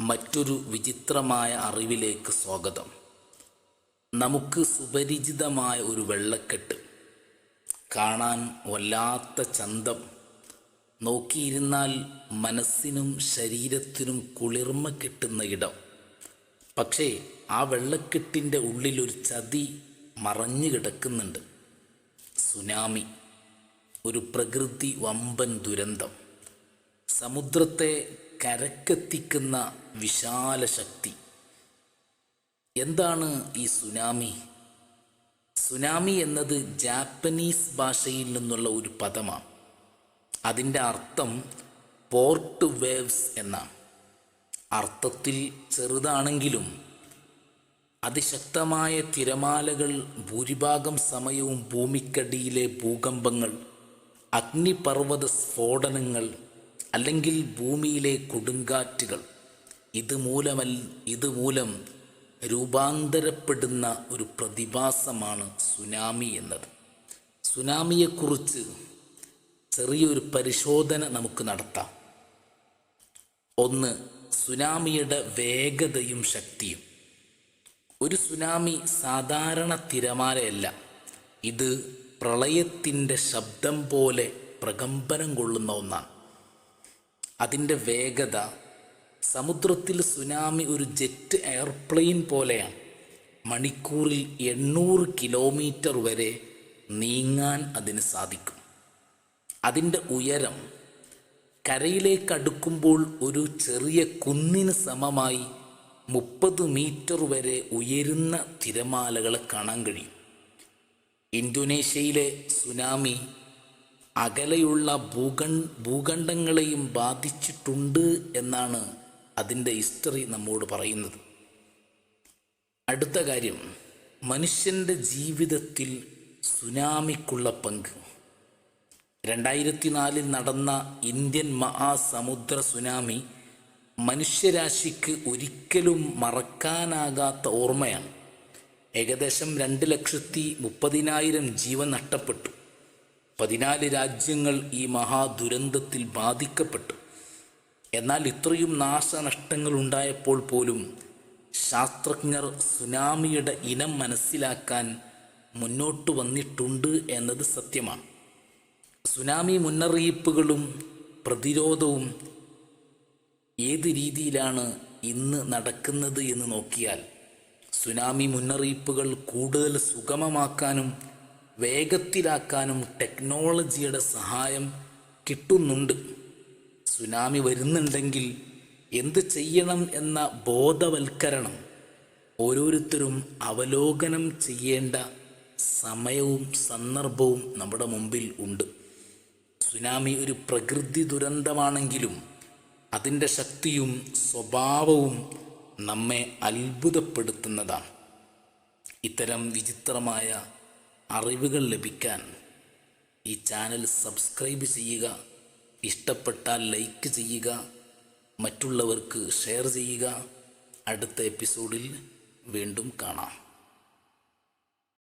മറ്റൊരു വിചിത്രമായ അറിവിലേക്ക് സ്വാഗതം. നമുക്ക് സുപരിചിതമായ ഒരു വെള്ളക്കെട്ട്. കാണാൻ വല്ലാത്ത ചന്തം. നോക്കിയിരുന്നാൽ മനസ്സിനും ശരീരത്തിനും കുളിർമ കിട്ടുന്ന ഇടം. പക്ഷേ ആ വെള്ളക്കെട്ടിന്റെ ഉള്ളിലൊരു ചതി മറഞ്ഞു കിടക്കുന്നുണ്ട്. സുനാമി. ഒരു പ്രകൃതി വമ്പൻ ദുരന്തം. സമുദ്രത്തെ കരക്കെത്തിക്കുന്ന വിശാല ശക്തി. എന്താണ് ഈ സുനാമി? സുനാമി എന്നത് ജാപ്പനീസ് ഭാഷയിൽ നിന്നുള്ള ഒരു പദമാണ്. അതിന്റെ അർത്ഥം പോർട്ട് വേവ്സ് എന്നാണ്. അർത്ഥത്തിൽ ചെറുതാണെങ്കിലും അതിശക്തമായ തിരമാലകൾ ഭൂരിഭാഗം സമയവും ഭൂമിക്കടിയിലെ ഭൂകമ്പങ്ങൾ അഗ്നിപർവത സ്ഫോടനങ്ങൾ അല്ലെങ്കിൽ ഭൂമിയിലെ കൊടുങ്കാറ്റുകൾ. ഇതുമൂലമൽ ഇതുമൂലം രൂപാന്തരപ്പെടുന്ന ഒരു പ്രതിഭാസമാണ് സുനാമി എന്നത്. സുനാമിയെക്കുറിച്ച് ചെറിയൊരു പരിശോധന നമുക്ക് നടത്താം. ഒന്ന് സുനാമിയുടെ വേഗതയും ശക്തിയും. ഒരു സുനാമി സാധാരണ തിരമാലയല്ല. ഇത് പ്രളയത്തിന്റെ ശബ്ദം പോലെ പ്രകമ്പനം കൊള്ളുന്ന ഒന്നാണ്. അതിന്റെ വേഗത സമുദ്രത്തിൽ സുനാമി ഒരു ജെറ്റ് എയർപ്ലെയിൻ പോലെയാണ്. മണിക്കൂറിൽ എണ്ണൂറ് കിലോമീറ്റർ വരെ നീങ്ങാൻ അതിന് സാധിക്കും. അതിന്റെ ഉയരം കരയിലേക്ക് അടുക്കുമ്പോൾ ഒരു ചെറിയ കുന്നിന് സമമായി മുപ്പത് മീറ്റർ വരെ ഉയരുന്ന തിരമാലകളെ കാണാൻ കഴിയും. ഇന്തോനേഷ്യയിലെ സുനാമി അകലെയുള്ള ഭൂഖണ്ഡ ഭൂഖണ്ഡങ്ങളെയും ബാധിച്ചിട്ടുണ്ട് എന്നാണ് അതിന്റെ ഹിസ്റ്ററി നമ്മോട് പറയുന്നത്. അടുത്ത കാര്യം മനുഷ്യന്റെ ജീവിതത്തിൽ സുനാമിക്കുള്ള പങ്ക്. രണ്ടായിരത്തി നാലിൽ നടന്ന ഇന്ത്യൻ മഹാസമുദ്ര സുനാമി മനുഷ്യരാശിക്ക് ഒരിക്കലും മറക്കാനാകാത്ത ഓർമ്മയാണ്. ഏകദേശം രണ്ട് ലക്ഷത്തി മുപ്പതിനായിരം ജീവൻ നഷ്ടപ്പെട്ടു. പതിനാല് രാജ്യങ്ങൾ ഈ മഹാദുരന്തത്തിൽ ബാധിക്കപ്പെട്ടു. എന്നാൽ ഇത്രയും നാശനഷ്ടങ്ങൾ ഉണ്ടായപ്പോൾ പോലും ശാസ്ത്രജ്ഞർ സുനാമിയുടെ ഇനം മനസ്സിലാക്കാൻ മുന്നോട്ട് വന്നിട്ടുണ്ട് എന്നത് സത്യമാണ്. സുനാമി മുന്നറിയിപ്പുകളും പ്രതിരോധവും ഏത് രീതിയിലാണ് ഇന്ന് നടക്കുന്നത് എന്ന് നോക്കിയാൽ സുനാമി മുന്നറിയിപ്പുകൾ കൂടുതൽ സുഗമമാക്കാനും വേഗത്തിലാക്കാനും ടെക്നോളജിയുടെ സഹായം കിട്ടുന്നുണ്ട്. സുനാമി വരുന്നുണ്ടെങ്കിൽ എന്ത് ചെയ്യണം എന്ന ബോധവൽക്കരണം ഓരോരുത്തരും അവലോകനം ചെയ്യേണ്ട സമയവും സന്ദർഭവും നമ്മുടെ മുമ്പിൽ ഉണ്ട്. സുനാമി ഒരു പ്രകൃതി ദുരന്തമാണെങ്കിലും അതിന്റെ ശക്തിയും സ്വഭാവവും നമ്മെ അത്ഭുതപ്പെടുത്തുന്നതാണ്. ഇത്തരം വിചിത്രമായ അറിവുകൾ ലഭിക്കാൻ ഈ ചാനൽ സബ്സ്ക്രൈബ് ചെയ്യുക ഇഷ്ടപ്പെട്ടാൽ ലൈക്ക് ചെയ്യുക മറ്റുള്ളവർക്ക് ഷെയർ ചെയ്യുക. അടുത്ത എപ്പിസോഡിൽ വീണ്ടും കാണാം.